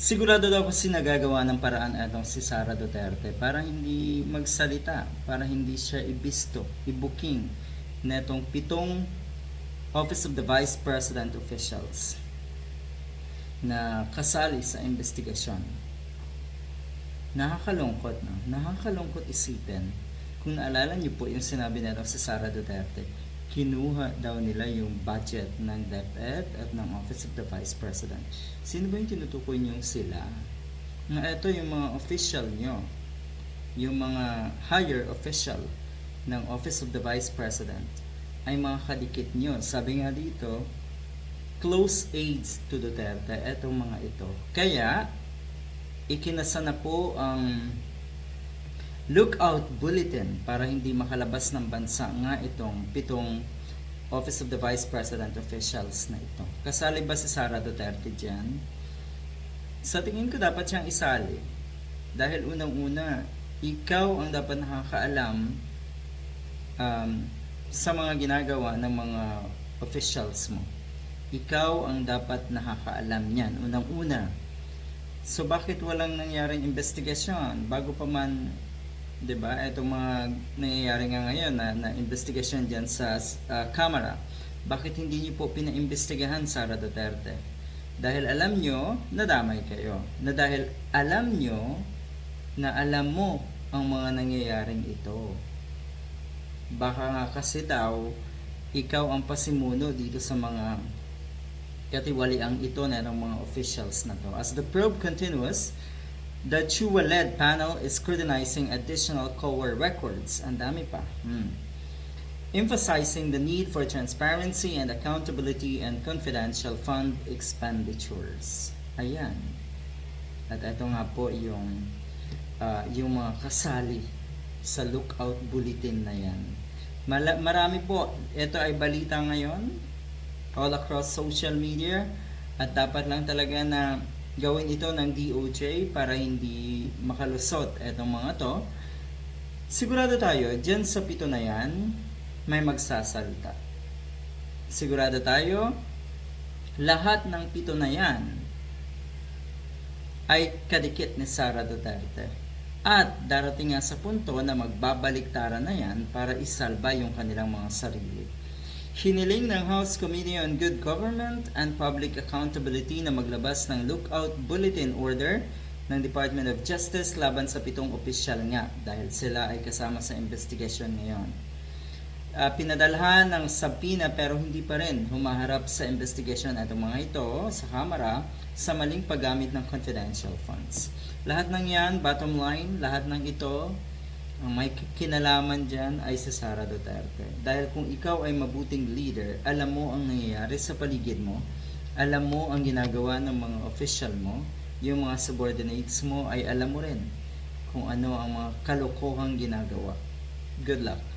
Sigurado daw kasi nagagawa ng paraan atong si Sara Duterte para hindi magsalita, para hindi siya ibisto, ibuking netong pitong Office of the Vice President officials na kasali sa investigasyon. Nakakalungkot, no? Nakakalungkot isipin. Kung naalala niyo po yung sinabi nito si Sara Duterte, kinuha daw nila yung budget ng DepEd at ng Office of the Vice President. Sino ba yung tinutukoy niyong sila? Na ito yung mga official nyo, yung mga higher official ng Office of the Vice President ay mga kadikit nyo. Sabi nga dito, close aides to Duterte, etong mga ito. Kaya, ikinasa na po ang lookout bulletin para hindi makalabas ng bansa nga itong pitong Office of the Vice President officials na ito. Kasali ba si Sara Duterte dyan? Sa tingin ko dapat siyang isali. Dahil unang-una, ikaw ang dapat nakakaalam um, sa mga ginagawa ng mga officials mo. Ikaw ang dapat nakakaalam niyan, unang-una. So bakit walang nangyaring investigasyon bago pa man 'di ba? Itong mga nangyayari nga ngayon na, na investigation diyan sa uh, camera. Bakit hindi niyo po pinaimbestigahan Sara Duterte? Dahil alam nyo, nadamay kayo. Na dahil alam nyo na alam mo ang mga nangyayaring ito. Baka nga kasi daw, ikaw ang pasimuno dito sa mga katiwaliang ito na ng mga officials na to. As the probe continues, the Chua-led panel is scrutinizing additional COA records. Ang dami pa. Hmm. Emphasizing the need for transparency and accountability and confidential fund expenditures. Ayan. At ito nga po yung ah, yung mga kasali sa lookout bulletin na yan. Mala- marami po. Ito ay balita ngayon all across social media at dapat lang talaga na gawin ito ng DOJ para hindi makalusot etong mga to. Sigurado tayo, dyan sa pito na yan, may magsasalita. Sigurado tayo, lahat ng pito na yan ay kadikit ni Sara Duterte. At darating nga sa punto na magbabaliktara na yan para isalba yung kanilang mga sarili. Hiniling ng House Committee on Good Government and Public Accountability na maglabas ng lookout bulletin order ng Department of Justice laban sa pitong opisyal nga dahil sila ay kasama sa investigasyon ngayon. Ah, pinadalhan ng sabina pero hindi pa rin humaharap sa investigasyon at mga ito sa Kamara sa maling paggamit ng confidential funds. Lahat ng yan, bottom line, lahat ng ito ang may kinalaman dyan ay si Sara Duterte. Dahil kung ikaw ay mabuting leader, alam mo ang nangyayari sa paligid mo, alam mo ang ginagawa ng mga official mo, yung mga subordinates mo ay alam mo rin kung ano ang mga kalokohang ginagawa. Good luck.